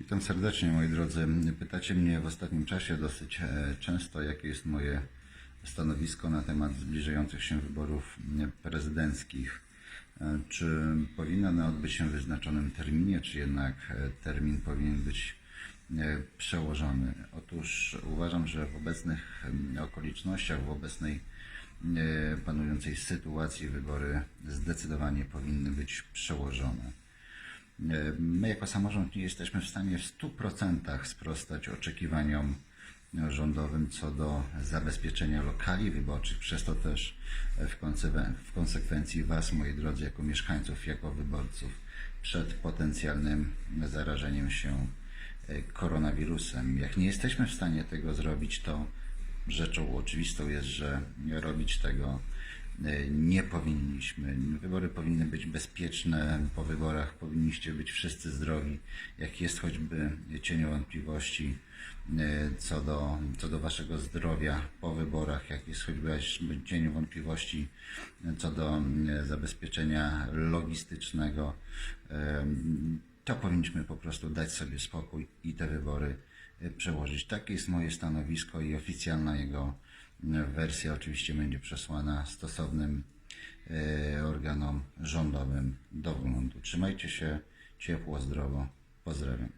Witam serdecznie moi drodzy. Pytacie mnie w ostatnim czasie dosyć e, często, jakie jest moje stanowisko na temat zbliżających się wyborów prezydenckich. E, Czy powinny one odbyć się w wyznaczonym terminie, czy jednak e, termin powinien być przełożony? Otóż uważam, że w obecnych okolicznościach, w obecnej panującej sytuacji wybory zdecydowanie powinny być przełożone. My jako samorząd nie jesteśmy w stanie w 100% sprostać oczekiwaniom rządowym co do zabezpieczenia lokali wyborczych, przez to też w, konsekwencji Was, moi drodzy, jako mieszkańców, jako wyborców, przed potencjalnym zarażeniem się e, koronawirusem. Jak nie jesteśmy w stanie tego zrobić, to rzeczą oczywistą jest, że robić tego nie powinniśmy. Wybory powinny być bezpieczne. Po wyborach powinniście być wszyscy zdrowi. Jak jest choćby cienią wątpliwości e, co do, co do waszego zdrowia po wyborach, jak jest choćby cienią wątpliwości co do e, zabezpieczenia logistycznego, e, to powinniśmy po prostu dać sobie spokój i te wybory e, przełożyć. Takie jest moje stanowisko i oficjalna jego e, wersja oczywiście będzie przesłana stosownym e, organom rządowym do wglądu. Trzymajcie się ciepło, zdrowo. Pozdrawiam.